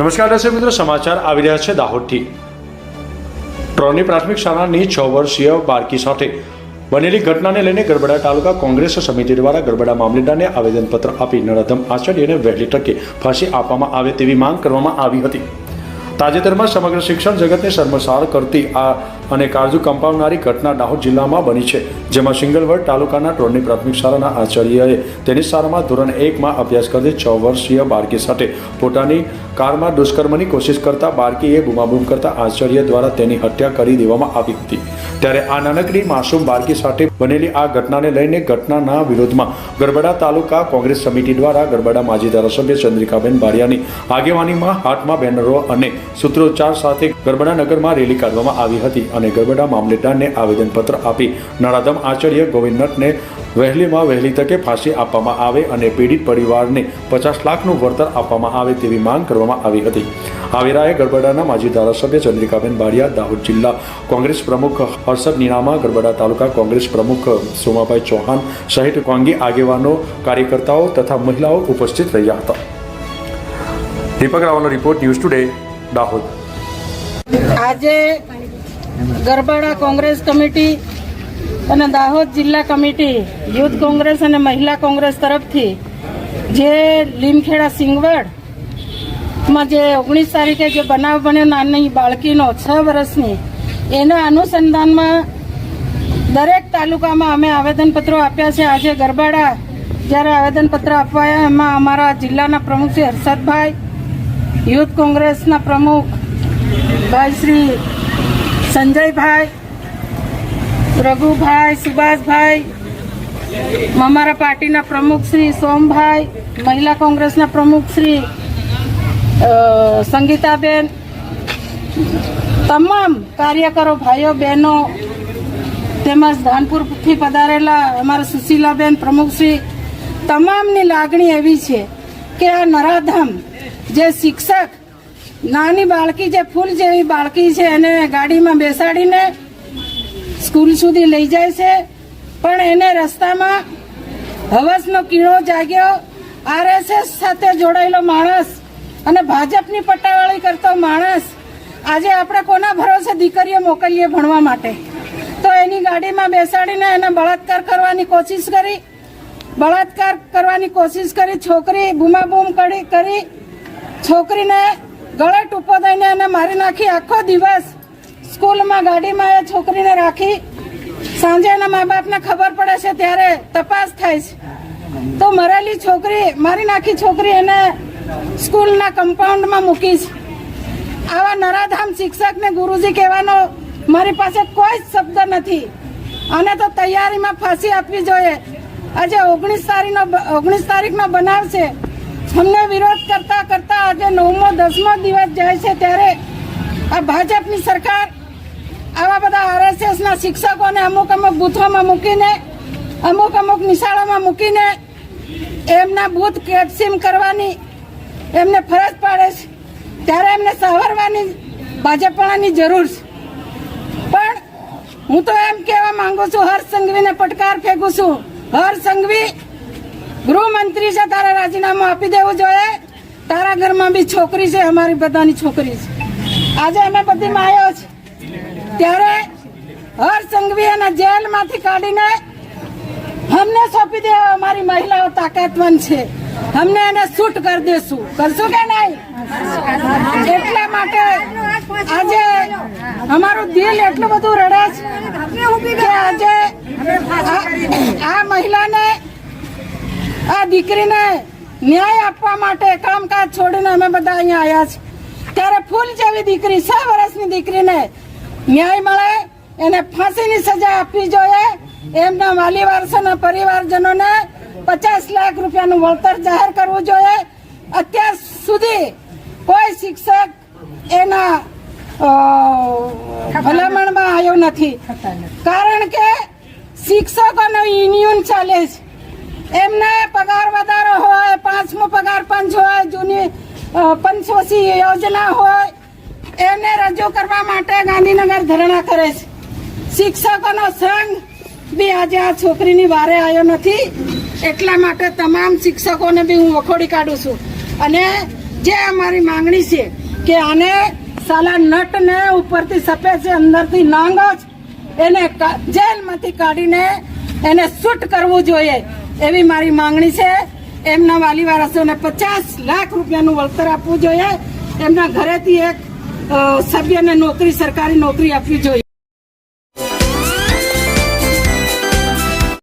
નમસ્કાર દર્શક મિત્રો, સમાચાર આવી રહ્યા છે દાહોદથી. ટ્રોની પ્રાથમિક શાળાની છ વર્ષીય બાળકી સાથે બનેલી ઘટનાને લઈને ગરબડા તાલુકા કોંગ્રેસ સમિતિ દ્વારા ગરબડા મામલેદારને આવેદનપત્ર આપી નરોત્તમ આચાર્યને વહેલી તકે ફાંસી આપવામાં આવે તેવી માંગ કરવામાં આવી હતી. તાજેતરમાં સમગ્ર શિક્ષણ જગતને શર્મસાર કરતી આ અને કાળજુ કંપાવનારી ઘટના દાહોદ જિલ્લામાં બની છે, જેમાં સિંગલવડ તાલુકાના ટ્રોની પ્રાથમિક શાળાના આચાર્યએ તેની શાળામાં ધોરણ એકમાં અભ્યાસ કરતી છ વર્ષીય બાળકી સાથે પોતાની કારમાં દુષ્કર્મની કોશિશ કરતા બાળકીએ બૂમાબૂમ કરતા આચાર્ય દ્વારા તેની હત્યા કરી દેવામાં આવી હતી. ત્યારે આ નાનકડી માસૂમ બાળકી સાથે બનેલી આ ઘટનાને લઈને ઘટનાના વિરોધમાં ગરબડા તાલુકા કોંગ્રેસ સમિતિ દ્વારા ગરબડા માજી ધારાસભ્ય ચંદ્રિકાબેન બારિયાની આગેવાનીમાં હાથમાં બેનરો અને સૂત્રોચ્ચાર સાથે ગરબડા નગરમાં રેલી કાઢવામાં આવી હતી અને ગરબડા મામલેદારને આવેદનપત્ર આપી નરાધમ આચાર્ય ગોવિંદનથને વહેલીમાં વહેલી તકે ફાંસી આપવામાં આવે અને પીડિત પરિવારને પચાસ લાખનું વળતર આપવામાં આવે તેવી માંગ કરવામાં આવી હતી. આ ગરબડાના માજી ધારાસભ્ય ચંદ્રિકાબેન બારિયા દાહોદ જિલ્લા કોંગ્રેસ પ્રમુખ હર્ષદ નીનામા ગરબડા તાલુકા કોંગ્રેસ પ્રમુખ સોમાભાઈ ચૌહાણ સહિત કોંગી આગેવાનો, કાર્યકર્તાઓ તથા મહિલાઓ ઉપસ્થિત રહ્યા હતા. દીપક રાવલનો રિપોર્ટ ન્યૂઝ ટુડે, દાહોદ. આજે ગરબાડા કોંગ્રેસ કમિટી અને દાહોદ જિલ્લા કમિટી યુથ કોંગ્રેસ અને મહિલા કોંગ્રેસ તરફથી જે લીમખેડા સિંગવડમાં જે ઓગણીસ તારીખે જે બનાવ બન્યો નાની બાળકીનો છ વર્ષની, એના અનુસંધાનમાં દરેક તાલુકામાં અમે આવેદનપત્રો આપ્યા છે. આજે ગરબાડા જ્યારે આવેદનપત્ર અપાયા એમાં અમારા જિલ્લાના પ્રમુખ શ્રી હર્ષદભાઈ, યુથ કોંગ્રેસના પ્રમુખ ભાઈ શ્રી સંજયભાઈ, રઘુભાઈ, સુભાષભાઈ, અમારા પાર્ટીના પ્રમુખ શ્રી સોમભાઈ, મહિલા કોંગ્રેસના પ્રમુખ શ્રી સંગીતાબેન, તમામ કાર્યકરો, ભાઈઓ, બહેનો, તેમજ ધાનપુરથી પધારેલા અમારા સુશીલાબેન પ્રમુખશ્રી તમામની લાગણી એવી છે કે આ નરાધમ જે શિક્ષક, નાની બાળકી જે ફૂલ જેવી બાળકી છે, એને ગાડીમાં બેસાડીને સ્કૂલ સુધી લઈ જાય છે, પણ એને રસ્તામાં હવસનો કીડો જાગ્યો, આરએસએસ સાથે જોડાયેલો માણસ અને ભાજપની પટ્ટાવાળી કરતો માણસ આજે આપણે કોના ભરોસે દીકરીઓ મોકલીએ ભણવા માટે? તો એની ગાડીમાં બેસાડીને એને બળાત્કાર કરવાની કોશિશ કરી, બળાત્કાર કરવાની કોશિશ કરી, છોકરી બૂમાબૂમ કરી કરી, છોકરીને ગળે ટૂંપો દઈને એને મારી નાખી. આખો દિવસ સ્કૂલમાં ગાડીમાં એ છોકરીને રાખી. સાંજે એના મા બાપને ખબર પડે છે, ત્યારે તપાસ થાય છે. તો મરેલી છોકરી, મારી નાખી છોકરી એને સ્કૂલના કમ્પાઉન્ડમાં મૂકીશ. આવા નરાધામ શિક્ષકને ગુરુજી કહેવાનો મારી પાસે કોઈ જ શબ્દ નથી. અને તો તૈયારીમાં ફાંસી આપવી જોઈએ. આજે ઓગણીસ તારીખનો ઓગણીસ તારીખનો બનાવ છે. અમને વિરોધ કરતા કરતા આજે નવમો, દસમો દિવસ જાય છે ત્યારે આ ભાજપની સરકાર આવા બધા આરએસએસના શિક્ષકોને અમુક અમુક બૂથોમાં મૂકીને, અમુક અમુક નિશાળોમાં મૂકીને, એમના બૂથ કેપ્સિમ કરવાની એમને ફરજ પાડે છે. ત્યારે એમને સવારવાની ભાજપવાળાની જરૂર છે. પણ હું તો એમ કહેવા માંગુ છું હર્ષ સંઘવીને પટકાર ફેંકું છું. હર્ષ સંઘવી, ગૃહમંત્રી છે, તારે રાજીનામું આપી દેવું જોઈએ. તારા ઘરમાં બી છોકરી છે, અમારી બધાની છોકરી છે. આજે અમે બધી માયો છે. ત્યારે હર્ષ સંઘવી એને જેલમાંથી કાઢીને અમને સોંપી દેવા અમારી મહિલાઓ તાકાતવાન છે. અમને એને શૂટ કરી દેશું. કરશું કે નહીં? એટલા માટે આજે અમારું દિલ એટલું બધું રડે છે કે આજે આ- મહિલાને, આ દીકરીને ન્યાય આપવા માટે કામકાજ છોડીને અમે બધા અહીંયા આવ્યા છે ત્યારે ફૂલ જેવી દીકરી છ વર્ષની દીકરીને ન્યાય મળે, એને ફાંસીની સજા આપવી જોઈએ. એમના વાલી વારસોના પરિવારજનોને પચાસ લાખ રૂપિયાનું વળતર જાહેર કરવું જોઈએ. અત્યાર સુધી કોઈ શિક્ષક એના ભલામણમાં આવ્યો નથી. કારણ કે શિક્ષકોનો યુનિયન ચાલે છે. એમને પગાર વધારો હોય, પાંચમો પગાર પંચ હોય, જૂની પંચોસી યોજના હોય, એને રજૂ કરવા માટે ગાંધીનગર ધરણા કરે છે. શિક્ષકોનો સંઘ બી આજે આ છોકરીની વારે આવ્યો નથી. એટલા માટે તમામ શિક્ષકોને બી હું વખોડી કાઢું છું. અને જે અમારી માંગણી છે કે આને સાલા નટ ને ઉપરથી સફેદ છે અંદરથી નાંગ જ એને જેલમાંથી કાઢીને એને શૂટ કરવું જોઈએ એવી મારી માંગણી છે. એમના વાલી વારસોને પચાસ લાખ રૂપિયાનું વળતર આપવું જોઈએ. એમના ઘરેથી એક સભ્યને નોકરી, સરકારી નોકરી આપવી જોઈએ.